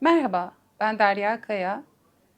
Merhaba, ben Derya Kaya.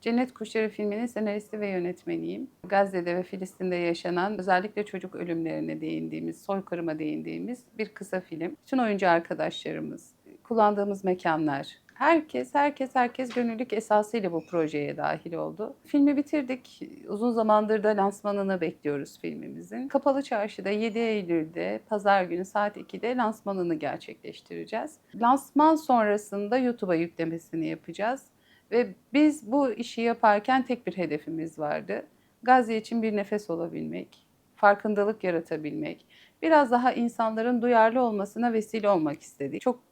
Cennet Kuşları filminin senaristi ve yönetmeniyim. Gazze'de ve Filistin'de yaşanan özellikle çocuk ölümlerine değindiğimiz, soykırıma değindiğimiz bir kısa film. Bütün oyuncu arkadaşlarımız, kullandığımız mekanlar, herkes, herkes, herkes gönüllülük esasıyla bu projeye dahil oldu. Filmi bitirdik. Uzun zamandır da lansmanını bekliyoruz filmimizin. Kapalı Çarşı'da 7 Eylül'de, pazar günü saat 2'de lansmanını gerçekleştireceğiz. Lansman sonrasında YouTube'a yüklemesini yapacağız. Ve biz bu işi yaparken tek bir hedefimiz vardı. Gazze için bir nefes olabilmek, farkındalık yaratabilmek, biraz daha insanların duyarlı olmasına vesile olmak istedik. Çok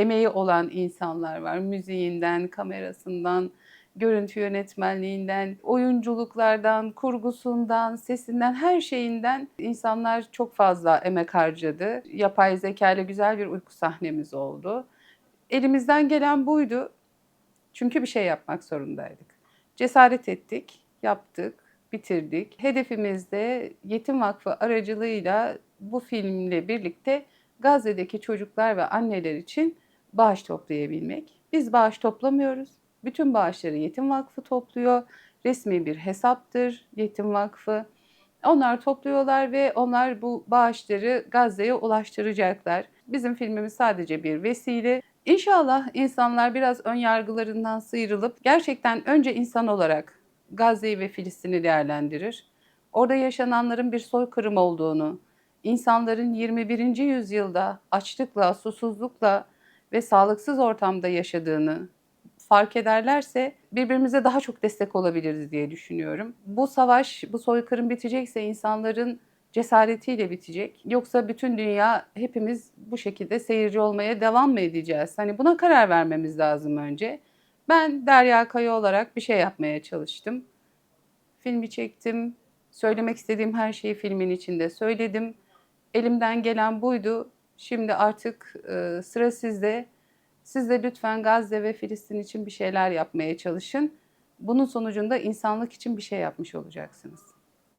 emeği olan insanlar var. Müziğinden, kamerasından, görüntü yönetmenliğinden, oyunculuklardan, kurgusundan, sesinden, her şeyinden insanlar çok fazla emek harcadı. Yapay zeka ile güzel bir uyku sahnemiz oldu. Elimizden gelen buydu. Çünkü bir şey yapmak zorundaydık. Cesaret ettik, yaptık, bitirdik. Hedefimiz de Yetim Vakfı aracılığıyla bu filmle birlikte Gazze'deki çocuklar ve anneler için bağış toplayabilmek. Biz bağış toplamıyoruz. Bütün bağışları Yetim Vakfı topluyor. Resmi bir hesaptır Yetim Vakfı. Onlar topluyorlar ve onlar bu bağışları Gazze'ye ulaştıracaklar. Bizim filmimiz sadece bir vesile. İnşallah insanlar biraz ön yargılarından sıyrılıp gerçekten önce insan olarak Gazze'yi ve Filistin'i değerlendirir. Orada yaşananların bir soykırım olduğunu, insanların 21. yüzyılda açlıkla, susuzlukla ve sağlıksız ortamda yaşadığını fark ederlerse birbirimize daha çok destek olabiliriz diye düşünüyorum. Bu savaş, bu soykırım bitecekse insanların cesaretiyle bitecek. Yoksa bütün dünya hepimiz bu şekilde seyirci olmaya devam mı edeceğiz? Hani buna karar vermemiz lazım önce. Ben Derya Kaya olarak bir şey yapmaya çalıştım. Filmi çektim. Söylemek istediğim her şeyi filmin içinde söyledim. Elimden gelen buydu. Şimdi artık e, sıra sizde. Siz de lütfen Gazze ve Filistin için bir şeyler yapmaya çalışın. Bunun sonucunda insanlık için bir şey yapmış olacaksınız.